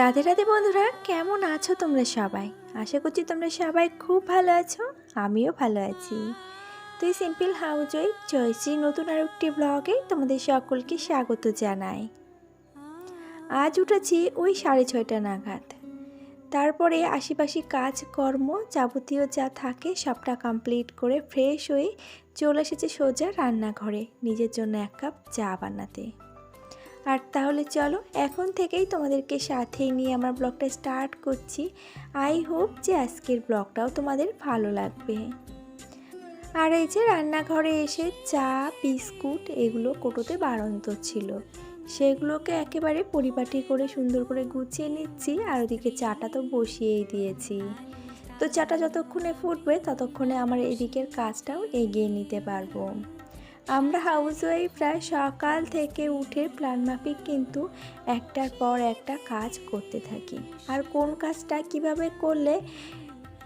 রাধে রাধে বন্ধুরা, কেমন আছো তোমরা সবাই? আশা করছি তোমরা সবাই খুব ভালো আছো, আমিও ভালো আছি। তুই সিম্পল হাউস ওই নতুন আর একটি ব্লগে তোমাদের সকলকে স্বাগত জানাই। আজ উঠেছি ওই সাড়ে ছয়টা নাগাদ। তারপরে আশেপাশে কাজকর্ম যাবতীয় যা থাকে সবটা কমপ্লিট করে ফ্রেশ হয়ে চলে এসেছে সোজা রান্নাঘরে, নিজের জন্য এক কাপ চা বানাতে। আর তাহলে চলো এখন থেকেই তোমাদেরকে সাথেই নিয়ে আমার ব্লগটা স্টার্ট করছি। আই হোপ যে আজকের ব্লগটাও তোমাদের ভালো লাগবে। আর এই যে রান্নাঘরে এসে চা, বিস্কুট এগুলো কোটোতে বাড়ন্ত ছিল। সেগুলোকে একেবারে পরিপাটি করে সুন্দর করে গুছিয়ে নিচ্ছি আর ওদিকে চাটা তো বসিয়েই দিয়েছি। তো চাটা যতক্ষণে ফুটবে ততক্ষণে আমার এদিকের কাজটাও এগিয়ে নিতে পারব। আমরা হাউস প্রায় সকাল থেকে উঠে প্ল্যান মাফিক কিন্তু একটার পর একটা কাজ করতে থাকি। আর কোন কাজটা কীভাবে করলে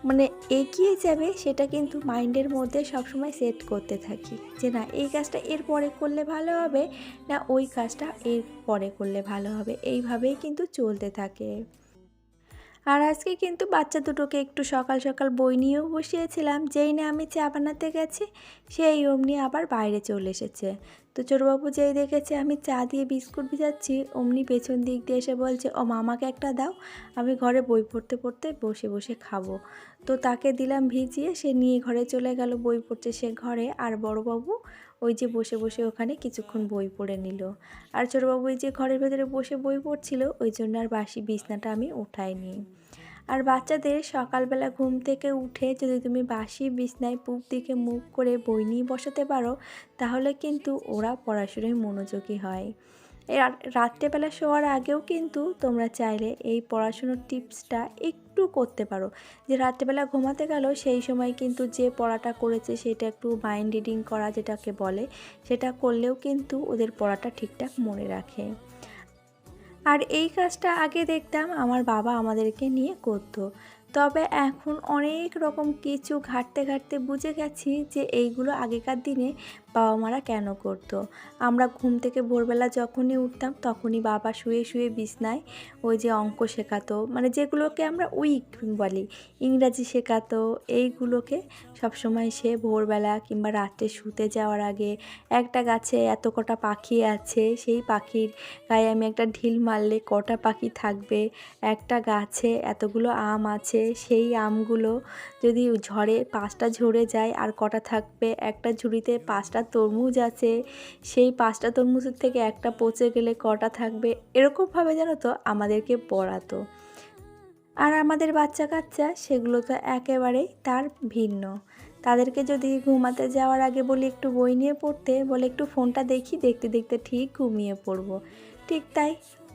মানে এগিয়ে যাবে সেটা কিন্তু মাইন্ডের মধ্যে সবসময় সেট করতে থাকি। যে না, এই কাজটা এর পরে করলে ভালো হবে, না ওই কাজটা এর পরে করলে ভালো হবে, এইভাবেই কিন্তু চলতে থাকে। আর আজকে কিন্তু বাচ্চা দুটোকে একটু সকাল সকাল বই নিয়েও বসিয়েছিলাম। যেই না আমি চা বানাতে গেছি, সেই অমনি আবার বাইরে চলে এসেছে। তো ছোটবাবু যেই দেখেছে আমি চা দিয়ে বিস্কুট ভিজাচ্ছি, অমনি পেছন দিক দিয়ে এসে বলছে, ও মামাকে একটা দাও, আমি ঘরে বই পড়তে পড়তে বসে বসে খাব। তো তাকে দিলাম ভিজিয়ে, সে নিয়ে ঘরে চলে গেল বই পড়ছে সে ঘরে আর বড়বাবু ওই যে বসে বসে ওখানে কিছুক্ষণ বই পড়ে নিল। আর ছোটবাবু ওই যে ঘরের ভেতরে বসে বই পড়ছিল, ওই জন্য আর বাসি বিছনাটা আমি উঠাইনি। আর বাচ্চাদের সকালবেলা ঘুম থেকে উঠে যদি তুমি বাসি বিছনায় পুব দিকে মুখ করে বই নিয়ে বসাতে পারো, তাহলে কিন্তু ওরা পড়াশোনায় মনোযোগী হয়। রাত্রেবেলা শোয়ার আগেও কিন্তু তোমরা চাইলে এই পড়াশুনোর টিপসটা একটু করতে পারো। যে রাত্রেবেলা ঘুমাতে গেল, সেই সময় কিন্তু যে পড়াটা করেছে সেটা একটু মাইন্ড রিডিং করা যেটাকে বলে, সেটা করলেও কিন্তু ওদের পড়াটা ঠিকঠাক মনে রাখে। আর এই কাজটা আগে দেখতাম আমার বাবা আমাদেরকে নিয়ে করতো। তবে এখন অনেক রকম কিছু ঘাটতে ঘাটতে বুঝে গেছি যে এইগুলো আগেকার দিনে বাবা মারা কেন করতো? আমরা ঘুম থেকে ভোরবেলা যখনই উঠতাম, তখনই বাবা শুয়ে শুয়ে বিছনায় ওই যে অঙ্ক শেখাতো মানে যেগুলোকে আমরা উইক বলি, ইংরাজি শেখাতো, এইগুলোকে সবসময় সে ভোরবেলা কিংবা রাত্রে শুতে যাওয়ার আগে একটা গাছে এত কটা পাখি আছে, সেই পাখির গায়ে আমি একটা ঢিল মারলে কটা পাখি থাকবে, একটা গাছে এতগুলো আম আছে, সেই আমগুলো যদি ঝড়ে পাঁচটা ঝরে যায় আর কটা থাকবে, একটা ঝুড়িতে পাঁচটা তরমুজ আছে, সেই পাঁচটা তরমুজের থেকে একটা পচে গেলে কটা থাকবে? এরকমভাবে জানো তো আমাদেরকে পড়াতো। আর আমাদের বাচ্চা কাচ্চা সেগুলো তো একেবারেই তার ভিন্ন। তাদেরকে যদি ঘুমাতে যাওয়ার আগে বলি একটু বই নিয়ে পড়তে, বলে একটু ফোনটা দেখি, দেখতে দেখতে ঠিক ঘুমিয়ে পড়ব। ঠিক তাই,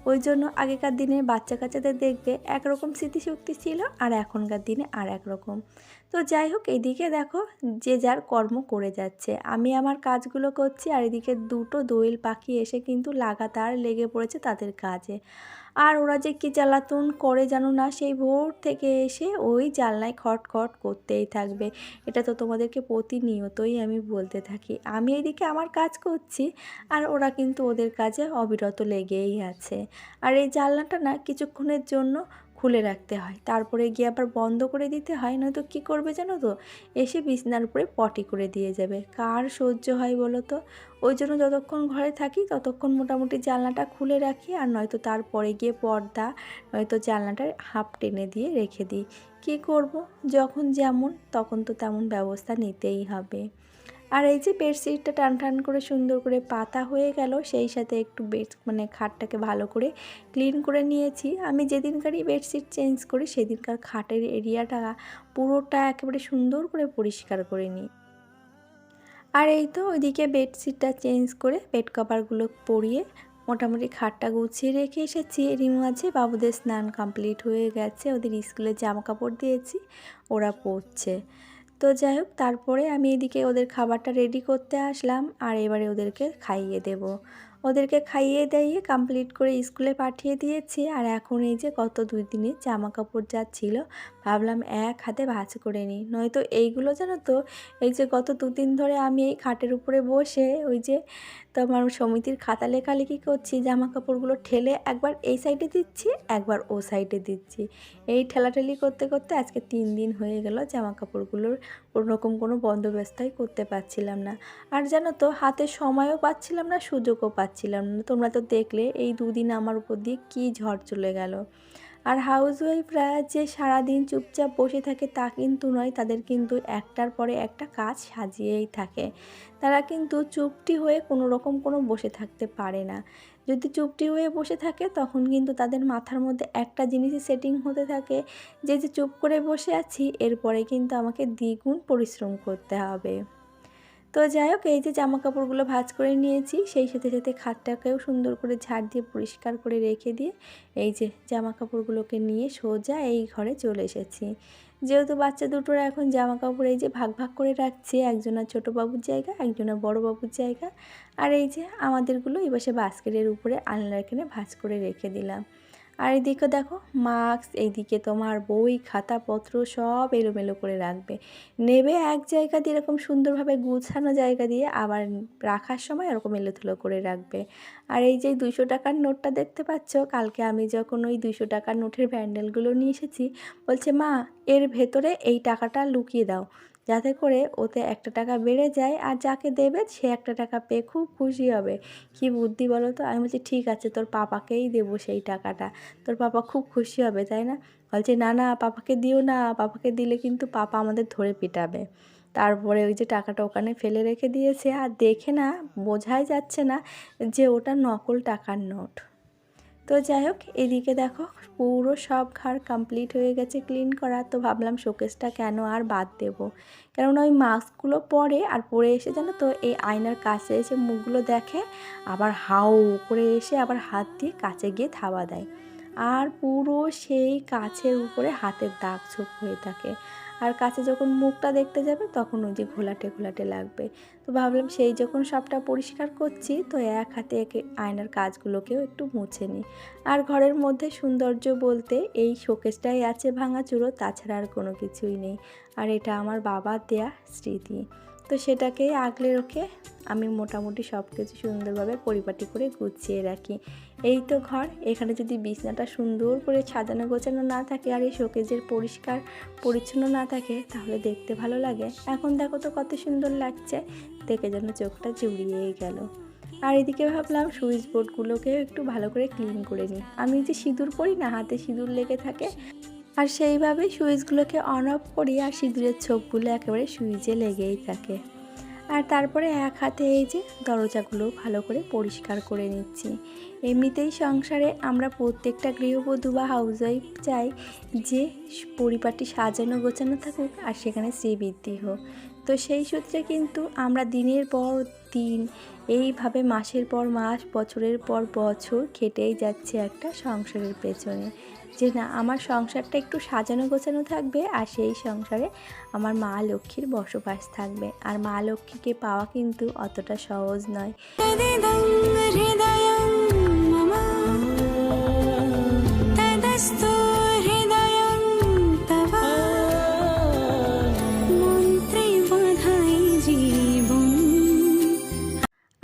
ওই জন্য আগেকার দিনে বাচ্চা কাচ্চাদের দেখবে একরকম স্মৃতিশক্তি ছিল আর এখনকার দিনে আর এক রকম তো যাই হোক, এদিকে দেখো যে যার কর্ম করে যাচ্ছে। আমি আমার কাজগুলো করছি আর এদিকে দুটো দোয়েল পাখি এসে কিন্তু লাগাতার লেগে পড়েছে তাদের কাজে। আর ওরা যে কী জ্বালাতন করে জানো না, সেই ভোর থেকে এসে ওই খট খট করতেই থাকবে। এটা তো তোমাদেরকে প্রতিনিয়তই আমি বলতে থাকি। আমি এদিকে আমার কাজ করছি আর ওরা কিন্তু ওদের কাজে অবিরত লেগেই আছে। আর এই জানলাটা না কিছুক্ষণের জন্য খুলে রাখতে হয়। তারপরে গিয়ে আবার বন্ধ করে দিতে হয়, নয়তো কী করবে জানো তো? এসে বিছনার উপরে পটি করে দিয়ে যাবে। কার সহ্য হয় বলো তো? ওই জন্য যতক্ষণ ঘরে থাকি ততক্ষণ মোটামুটি জানলাটা খুলে রাখি আর নয়তো তারপরে গিয়ে পর্দা, নয়তো জানলাটা হাফ টেনে দিয়ে রেখে দিই। কী করব? যখন যেমন, তখন তো তেমন ব্যবস্থা নিতেই হবে। আর এই যে বেডশিটটা টান টান করে সুন্দর করে পাতা হয়ে গেল, সেই সাথে একটু বেড মানে খাটটাকে ভালো করে ক্লিন করে নিয়েছি। আমি যেদিনকারই বেডশিট চেঞ্জ করি, সেদিনকার খাটের এরিয়াটা পুরোটা একেবারে সুন্দর করে পরিষ্কার করে নিই। আর এই তো ওইদিকে বেডশিটটা চেঞ্জ করে বেড কভারগুলো পরিয়ে মোটামুটি খাটটা গুছিয়ে রেখে এসেছি। এরই মাঝে বাবুদের স্নান কমপ্লিট হয়ে গেছে, ওদের স্কুলে জামা কাপড় দিয়েছি, ওরা পরছে। তো যাই হোক, তারপরে আমি এদিকে ওদের খাবারটা রেডি করতে আসলাম আর এবারে ওদেরকে খাইয়ে দেব। ওদেরকে খাইয়ে দিয়ে কমপ্লিট করে স্কুলে পাঠিয়ে দিয়েছি আর এখন এই যে গত দুই দিনে জামা কাপড় যা ছিল, ভাবলাম এক হাতে ভাজ করে নিই। নয়তো এইগুলো জানো তো, এই যে গত দুদিন ধরে আমি এই খাটের উপরে বসে ওই যে তো আমার সমিতির খাতা লেখালেখি করছি জামা কাপড়গুলো ঠেলে একবার এই সাইডে দিচ্ছি, একবার ও সাইডে দিচ্ছি। এই ঠেলাঠেলি করতে করতে আজকে তিন দিন হয়ে গেল জামা কাপড়গুলোর কোনো রকম কোনো বন্দোবস্তই করতে পারছিলাম না। আর জানো তো, হাতে সময়ও পাচ্ছিলাম না, সুযোগও পাচ্ছিলাম না। তোমরা তো দেখলে, এই দুদিন আমার উপর দিয়ে কী ঝড় চলে গেল। আর হাউসওয়াইফরা যে সারাদিন চুপচাপ বসে থাকে তা কিন্তু নয়, তাদের কিন্তু একটার পরে একটা কাজ সাজিয়েই থাকে। তারা কিন্তু চুপটি হয়ে কোনো রকম কোনো বসে থাকতে পারে না। যদি চুপটি হয়ে বসে থাকে, তখন কিন্তু তাদের মাথার মধ্যে একটা জিনিসই সেটিং হতে থাকে, যে যে চুপ করে বসে আছি, এরপরে কিন্তু আমাকে দ্বিগুণ পরিশ্রম করতে হবে। তো যাই হোক, এই যে জামা কাপড়গুলো ভাজ করে নিয়েছি, সেই সাথে সাথে খাটটাকেও সুন্দর করে ঝাড় দিয়ে পরিষ্কার করে রেখে দিয়ে এই যে জামা কাপড়গুলোকে নিয়ে সোজা এই ঘরে চলে এসেছি। যেহেতু বাচ্চা দুটোর এখন জামা কাপড় এই যে ভাগ ভাগ করে রাখছি একজনের ছোটো বাবুর জায়গা একজনের বড় বাবুর জায়গা, আর এই যে আমাদেরগুলো এই পাশে বাস্কেটের উপরে আলনার এখানে ভাজ করে রেখে দিলাম। আর এদিকে দেখো, মাস্ক এইদিকে তোমার বই, খাতাপত্র সব এলোমেলো করে রাখবে। নেবে এক জায়গা দিয়ে এরকম সুন্দরভাবে গুছানো জায়গা দিয়ে আবার রাখার সময় এরকম এলোথুলো করে রাখবে। আর এই যে দুইশো টাকার নোটটা দেখতে পাচ্ছ, কালকে আমি যখন ওই দুইশো টাকার নোটের ব্যান্ডেলগুলো নিয়ে এসেছি, বলছে, মা, এর ভেতরে এই টাকাটা লুকিয়ে দাও। যাতে করে ওতে একটা টাকা বেড়ে যায় আর যাকে দেবে সে একটা টাকা পেয়ে খুব খুশি হবে। কি বুদ্ধি বলো তো? আমি বলছি, ঠিক আছে, তোর পাপাকেই দেবো সেই টাকাটা। তোর পাপা খুব খুশি হবে, তাই না? বলছে, না না, পাপাকে দিও না। পাপাকে দিলে কিন্তু পাপা আমাদের ধরে পিটাবে। তারপরে ওই যে টাকাটা ওখানে ফেলে রেখে দিয়েছে। আর দেখে না, বোঝাই যাচ্ছে না যে ওটা নকল টাকার নোট। তো যাই হোক এদিকে দেখো পুরো সব ঘর কমপ্লিট হয়ে গেছে ক্লিন করা। তো ভাবলাম শোকেসটা কেন আর বাদ দেব? কেননা ওই মাস্কগুলো পরে আর পরে এসে জানো তো, এই আয়নার কাছে এসে মুখগুলো দেখে, আবার হাউ করে এসে আবার হাত দিয়ে কাছে গিয়ে থাবা দেয়। আর পুরো সেই কাছের উপরে হাতের দাগ ছোপ হয়ে থাকে। আর কাছে যখন মুখটা দেখতে যাবে, তখন ওই যে ঘোলাটে ঘোলাটে লাগবে। তো ভাবলাম সেই যখন সবটা পরিষ্কার করছি, তো এক হাতে একে আয়নার কাজগুলোকেও একটু মুছে নিই। আর ঘরের মধ্যে সৌন্দর্য বলতে এই শোকেসটাই আছে ভাঙাচুরো তাছাড়া আর কোনো কিছুই নেই। আর এটা আমার বাবার দেয়া স্মৃতি। তো সেটাকেই আগলে রেখে আমি মোটামুটি সব কিছু সুন্দরভাবে পরিপাটি করে গুছিয়ে রাখি। এই তো ঘর। এখানে যদি বিছনাটা সুন্দর করে সাজানো গোছানো না থাকে আর এই শোকেজের পরিষ্কার পরিচ্ছন্ন না থাকে, তাহলে দেখতে ভালো লাগে। এখন দেখো তো কত সুন্দর লাগছে। দেখে যেন চোখটা জুড়িয়েই গেল। আর এদিকে ভাবলাম সুইচ বোর্ডগুলোকেও একটু ভালো করে ক্লিন করে নিই। আমি যে সিঁদুর পরি না, হাতে সিঁদুর লেগে থাকে। আর সেইভাবেই সুইচগুলোকে অন অফ করি আর সিঁদুরের ছোপগুলো একেবারে সুইচে লেগেই থাকে। আর তারপরে এক হাতে এই যে দরজাগুলো ভালো করে পরিষ্কার করে নিচ্ছি। এমনিতেই সংসারে আমরা প্রত্যেকটা গৃহবধূ বা হাউসওয়াইফ চাই যে পরিবারটি সাজানো গোছানো থাকুক আর সেখানে শ্রীবৃদ্ধি হোক। তো সেই সূত্রে কিন্তু আমরা দিনের পর দিন, এইভাবে মাসের পর মাস, বছরের পর বছর খেটেই যাচ্ছে একটা সংসারের পেছনে। যে না, আমার সংসারটা একটু সাজানো গোছানো থাকবে আর সেই সংসারে আমার মা লক্ষ্মীর বসবাস থাকবে। আর মা লক্ষ্মীকে পাওয়া কিন্তু অতটা সহজ নয়।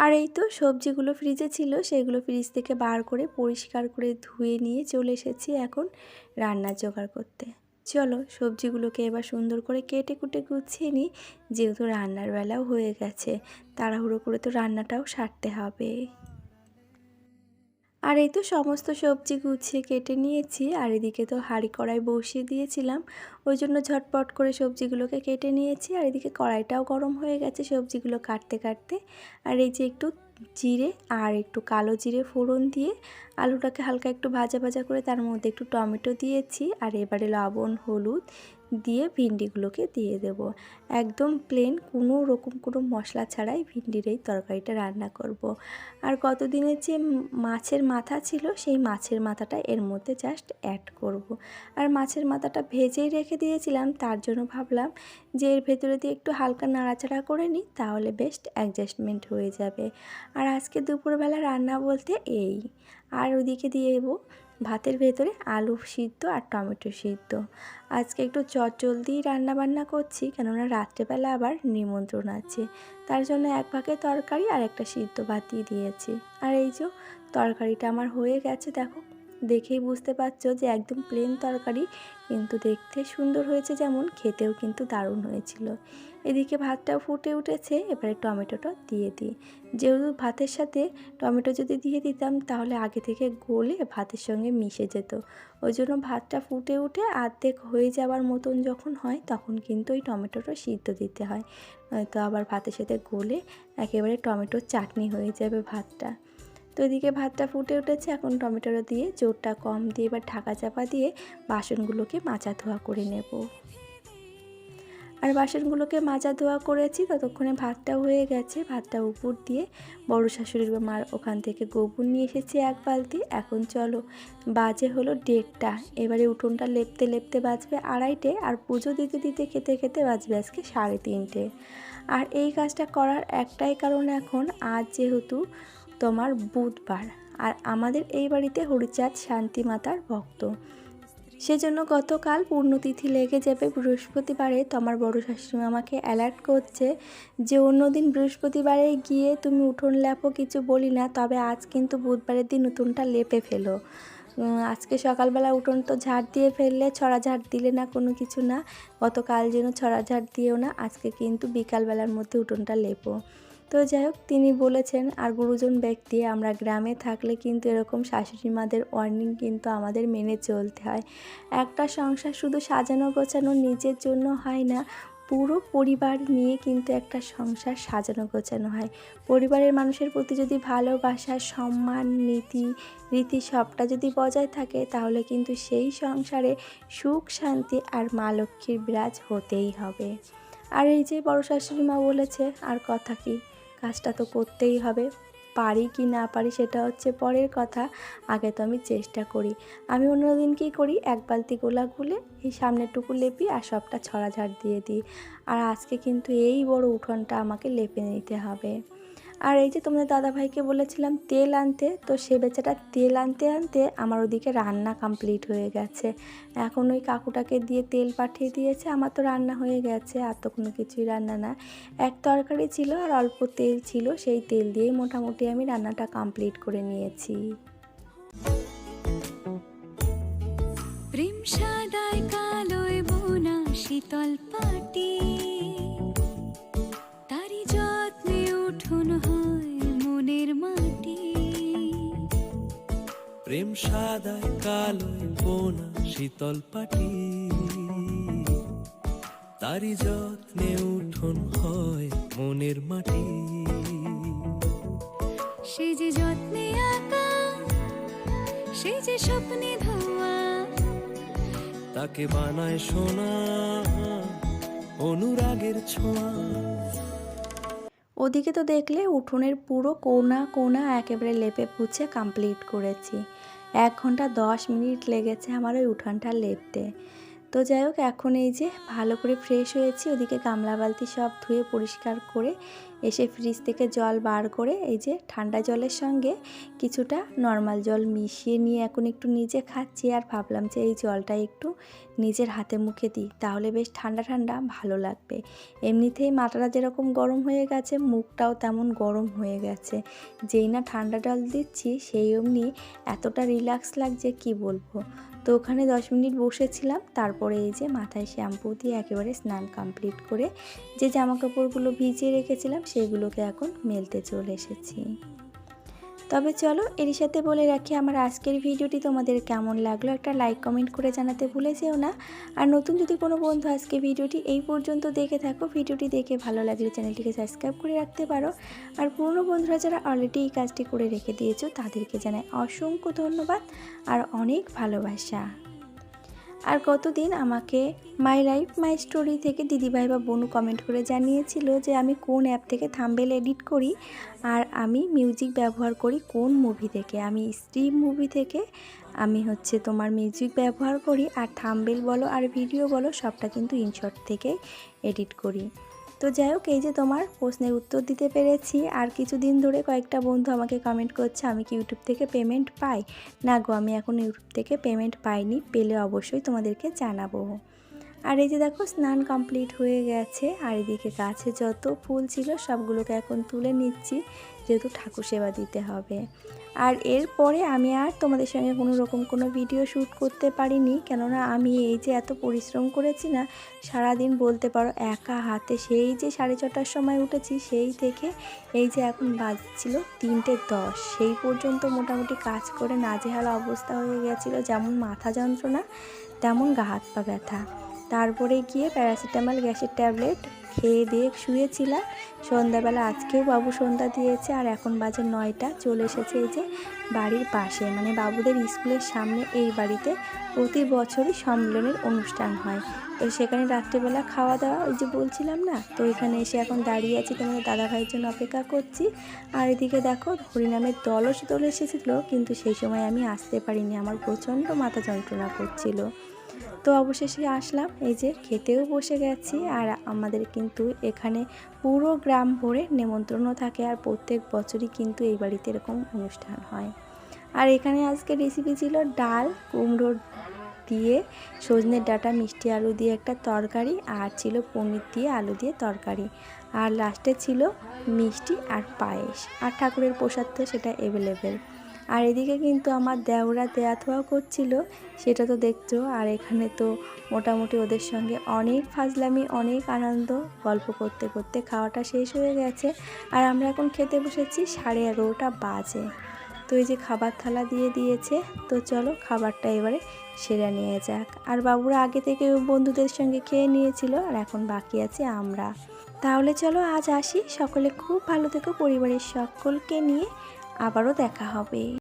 আর এই তো সবজিগুলো ফ্রিজে ছিল, সেগুলো ফ্রিজ থেকে বার করে পরিষ্কার করে ধুয়ে নিয়ে চলে এসেছি এখন রান্নার জোগাড় করতে। চলো সবজিগুলোকে এবার সুন্দর করে কেটে কুটে গুছিয়ে নিই, যেহেতু রান্নার বেলাও হয়ে গেছে, তাড়াহুড়ো করে তো রান্নাটাও সারতে হবে। আর এই তো সমস্ত সবজি গুছিয়ে কেটে নিয়েছি, আর এদিকে তো হাঁড়ি কড়াই বসিয়ে দিয়েছিলাম। ওই জন্য ঝটপট করে সবজিগুলোকে কেটে নিয়েছি, আর এদিকে কড়াইটাও গরম হয়ে গেছে সবজিগুলো কাটতে কাটতে। আর এই যে একটু জিরে আর একটু কালো জিরে ফোড়ন দিয়ে আলুটাকে হালকা একটু ভাজা ভাজা করে তার মধ্যে একটু টমেটো দিয়েছি আর এবারে লবণ, হলুদ দিয়ে ভিন্ডিগুলোকে দিয়ে দেব একদম প্লেন কোনো রকম কোনো মশলা ছাড়াই ভিন্ডির এই তরকারিটা রান্না করব। আর কতদিনের যে মাছের মাথা ছিল সেই মাছের মাথাটা এর মধ্যে জাস্ট অ্যাড করব। আর মাছের মাথাটা ভেজেই রেখে দিয়েছিলাম, তার জন্য ভাবলাম যে এর ভেতরে দিয়ে একটু হালকা নাড়াচাড়া করে নিই, তাহলে বেস্ট অ্যাডজাস্টমেন্ট হয়ে যাবে আর আজকে দুপুরবেলা রান্না বলতে এই আর ওদিকে দিয়ে দেবো ভাতের ভেতরে আলু সিদ্ধ আর টমেটো সিদ্ধ। আজকে একটু চটজলদি রান্না বান্না করছি, কেননা রাত্রেবেলা আবার নিমন্ত্রণ আছে। তার জন্য এক ভাগে তরকারি আর একটা সিদ্ধ ভাত দিয়ে দিয়েছি। আর এই যে তরকারিটা আমার হয়ে গেছে, দেখো দেখেই বুঝতে পারছ যে একদম প্লেন তরকারি, কিন্তু দেখতে সুন্দর হয়েছে যেমন, খেতেও কিন্তু দারুণ হয়েছিল। এদিকে ভাতটাও ফুটে উঠেছে, এবারে টমেটোটা দিয়ে দিই। যেহেতু ভাতের সাথে টমেটো যদি দিয়ে দিতাম, তাহলে আগে থেকে গলে ভাতের সঙ্গে মিশে যেত। ওই জন্য ভাতটা ফুটে উঠে আর্ধেক হয়ে যাওয়ার মতন যখন হয়, তখন কিন্তু ওই টমেটোটা সিদ্ধ দিতে হয়। নয়তো আবার ভাতের সাথে গলে একেবারে টমেটোর চাটনি হয়ে যাবে ভাতটা। তো এদিকে ভাতটা ফুটে উঠেছে, এখন টমেটোটা দিয়ে জোরটা কম দিয়ে এবার ঢাকা চাপা দিয়ে বাসনগুলোকে মাচা ধোয়া করে নেব। আর বাসনগুলোকে মাজা ধোয়া করেছি, ততক্ষণে ভাতটাও হয়ে গেছে। ভাতটা উপর দিয়ে বড় শাশুড়ির মার ওখান থেকে গোবর নিয়ে এসেছি এক বালতি। এখন চলো, বাজে হলো দেড়টা। এবারে উঠোনটা লেপতে লেপতে বাজবে আড়াইটে আর পুজো দিতে দিতে খেতে খেতে বাজবে আজকে সাড়ে তিনটে। আর এই কাজটা করার একটাই কারণ এখন, আজ যেহেতু তোমার বুধবার। আর আমাদের এই বাড়িতে হরিচাঁদ শান্তি মাতার ভক্ত। সেজন্য গতকাল পূর্ণতিথি লেগে যাবে বৃহস্পতিবারে। তোমার বড় শাশুড়ি আমাকে অ্যালার্ট করছে যে অন্যদিন বৃহস্পতিবারে গিয়ে তুমি উঠোন লেপো কিছু বলি না, তবে আজ কিন্তু বুধবারের দিন উঠোনটা লেপে ফেলো। আজকে সকালবেলা উঠোন তো ঝাড় দিয়ে ফেললে, ছড়া ঝাড় দিলে না কোনো কিছু না। গতকাল যেন ছড়া ঝাড় দিয়েও না, আজকে কিন্তু বিকালবেলার মধ্যে উঠোনটা লেপো। তো যাই হোক, তিনি বলেছেন, আর গুরুজন ব্যক্তি, আমরা গ্রামে থাকলে কিন্তু এরকম শাশুড়ি মাদের ওয়ার্নিং কিন্তু আমাদের মেনে চলতে হয়। একটা সংসার শুধু সাজানো গোছানো নিজের জন্য হয় না, পুরো পরিবার নিয়ে কিন্তু একটা সংসার সাজানো গোছানো হয়। পরিবারের মানুষের প্রতি যদি ভালোবাসা, সম্মান, নীতি, রীতি সবটা যদি বজায় থাকে, তাহলে কিন্তু সেই সংসারে সুখ, শান্তি আর মা লক্ষ্মীর বিরাজ হতেই হবে। আর এই যে বড় শাশুড়ি মা বলেছে, আর কথা কি? কাজটা তো করতেই হবে। পারি কি না পারি সেটা হচ্ছে পরের কথা। আগে তো আমি চেষ্টা করি। আমি অন্যদিন কী করি? এক বালতি গোলা গুলে এই সামনেরটুকু লেপি আর সবটা ছড়াঝাড় দিয়ে দিই। আর আজকে কিন্তু এই বড় উঠোনটা আমাকে লেপে নিতে হবে। আর এই যে তোমাদের দাদাভাইকে বলেছিলাম তেল আনতে, তো সে বেচাটা তেল আনতে আনতে আমার ওদিকে রান্না কমপ্লিট হয়ে গেছে। এখন ওই কাকুটাকে দিয়ে তেল পাঠিয়ে দিয়েছে, আমার তো রান্না হয়ে গেছে, আর তো কোনো কিছুই রান্না না। এক তরকারি ছিল আর অল্প তেল ছিল, সেই তেল দিয়েই মোটামুটি আমি রান্নাটা কমপ্লিট করে নিয়েছি। বোনা শীতল পাটি সাদায় কালোয় বোনা শীতল পাটি। তারি যত্নে উঠোন হয় মনের মাটি। সে যে যত্নে আঁকা সে যে স্বপ্নে ধোয়া তাকে বানায় সোনা অনুরাগের ছোঁয়া। ওদিকে তো দেখলে উঠোনের পুরো কোনা কোনা একেবারে লেপে পুছে কমপ্লিট করেছি। এক ঘণ্টা দশ মিনিট লেগেছে আমার ওই উঠানটা লেপতে। তো যাই হোক, এখন এই যে ভালো করে ফ্রেশ হয়েছি, ওদিকে গামলা বালতি সব ধুয়ে পরিষ্কার করে এসে ফ্রিজ থেকে জল বার করে এই যে ঠান্ডা জলের সঙ্গে কিছুটা নর্মাল জল মিশিয়ে নিয়ে এখন একটু নিজে খাচ্ছি আর ভাবলাম যে এই জলটা একটু নিজের হাতে মুখে দিই, তাহলে বেশ ঠান্ডা ঠান্ডা ভালো লাগবে। এমনিতেই মাথাটা যেরকম গরম হয়ে গেছে, মুখটাও তেমন গরম হয়ে গেছে। যেই না ঠান্ডা জল দিচ্ছি, সেই অমনি এতটা রিল্যাক্স লাগছে, কি বলব? তো ওখানে দশ মিনিট বসেছিলাম। তারপরে এই যে মাথায় শ্যাম্পু দিয়ে একেবারে স্নান কমপ্লিট করে যে জামা কাপড়গুলো ভিজিয়ে রেখেছিলাম, সেগুলোকে এখন মেলতে চলে এসেছি। তবে চলো এর সাথে বলে রাখি আমার আজকের ভিডিওটি তোমাদের কেমন লাগল একটা লাইক, কমেন্ট করে জানাতে ভুলে যেও না। আর নতুন যদি কোনো বন্ধু আজকে ভিডিওটি এই পর্যন্ত দেখে থাকো, ভিডিওটি দেখে ভালো লাগলে চ্যানেলটিকে সাবস্ক্রাইব করে রাখতে পারো। আর পুরনো বন্ধুরা যারা অলরেডি এই কাজটি করে রেখে দিয়েছ, তাদেরকে জানাই অসংখ্য ধন্যবাদ আর অনেক ভালোবাসা। আর গতদিন আমাকে মাই লাইফ মাই স্টোরি থেকে দিদিভাই বা বনু কমেন্ট করে জানিয়েছিল যে আমি কোন অ্যাপ থেকে থাম্বেল এডিট করি আর আমি মিউজিক ব্যবহার করি কোন মুভি থেকে। আমি স্ট্রিম মুভি থেকে আমি হচ্ছে তোমার মিউজিক ব্যবহার করি আর থাম্বেল বলো আর ভিডিও বলো সবটা কিন্তু ইনশর্ট থেকে এডিট করি। তো যাই হোক, এই যে তোমার প্রশ্নের উত্তর দিতে পেরেছি। আর কিছুদিন ধরে কয়েকটা বন্ধু আমাকে কমেন্ট করছে, আমি কি ইউটিউব থেকে পেমেন্ট পাই? না গো, আমি এখন ইউটিউব থেকে পেমেন্ট পাইনি, পেলে অবশ্যই তোমাদেরকে জানাব। আর এই যে দেখো, স্নান কমপ্লিট হয়ে গেছে। আর এদিকে গাছে যত ফুল ছিল, সবগুলোকে এখন তুলে নিচ্ছি, যেহেতু ঠাকুর সেবা দিতে হবে। আর এরপরে আমি আর তোমাদের সঙ্গে কোনো রকম কোনো ভিডিও শ্যুট করতে পারিনি, কেননা আমি এই যে এত পরিশ্রম করেছি না, সারাদিন বলতে পারো একা হাতে সেই যে সাড়ে ছটার সময় উঠেছি, সেই থেকে এই যে এখন বাজছিল তিনটে দশ। সেই পর্যন্ত মোটামুটি কাজ করে নাজেহাল অবস্থা হয়ে গেছিল, যেমন মাথা যন্ত্রণা, তেমন গা হাত পা ব্যথা। তারপরে গিয়ে প্যারাসিটামল, গ্যাসের ট্যাবলেট খেয়ে দিয়ে শুয়েছিলাম। সন্ধ্যাবেলা আজকেও বাবু সন্ধ্যা দিয়েছে আর এখন বাজে নয়টা, চলে এসেছে এই যে বাড়ির পাশে। মানে বাবুদের স্কুলের সামনে এই বাড়িতে প্রতি বছরই সম্মেলনের অনুষ্ঠান হয়। তো সেখানে রাত্রিবেলা খাওয়া দাওয়া ওই যে বলছিলাম না? তো এখানে এসে এখন দাঁড়িয়ে আছি তোমাদের দাদা ভাইয়ের জন্য অপেক্ষা করছি। আর এদিকে দেখো, হরিনামের দলও দল এসেছিল, কিন্তু সেই সময় আমি আসতে পারিনি। আমার প্রচণ্ড মাথা যন্ত্রণা করছিল। তো অবশেষে আসলাম। এই যে খেতেও বসে গেছি আর আমাদের কিন্তু এখানে পুরো গ্রাম ভরে নেমন্ত্রণও থাকে আর প্রত্যেক বছরই কিন্তু এই বাড়িতে এরকম অনুষ্ঠান হয়। আর এখানে আজকে রেসিপি ছিল ডাল, কুমড়ো দিয়ে সজনের ডাঁটা, মিষ্টি আলু দিয়ে একটা তরকারি আর ছিল পনির দিয়ে আলু দিয়ে তরকারি। আর লাস্টে ছিল মিষ্টি আর পায়েস। আর ঠাকুরের প্রসাদ তো সেটা অ্যাভেলেবেল আর এদিকে কিন্তু আমার দেওরা দেয়া থোয়া করছিল, সেটা তো দেখছ। আর এখানে তো মোটামুটি ওদের সঙ্গে অনেক ফাজলামি, অনেক আনন্দ, গল্প করতে করতে খাওয়াটা শেষ হয়ে গেছে। আর আমরা এখন খেতে বসেছি সাড়ে এগারোটা বাজে। তো এই যে খাবার থালা দিয়ে দিয়েছে, তো চলো খাবারটা এবারে সেরে নিয়ে যাক। আর বাবুরা আগে থেকে বন্ধুদের সঙ্গে খেয়ে নিয়েছিল, আর এখন বাকি আছে আমরা। তাহলে চলো আজ আসি, সকলে খুব ভালো থেকো পরিবারের সকলকে নিয়ে। আবারও দেখা হবে।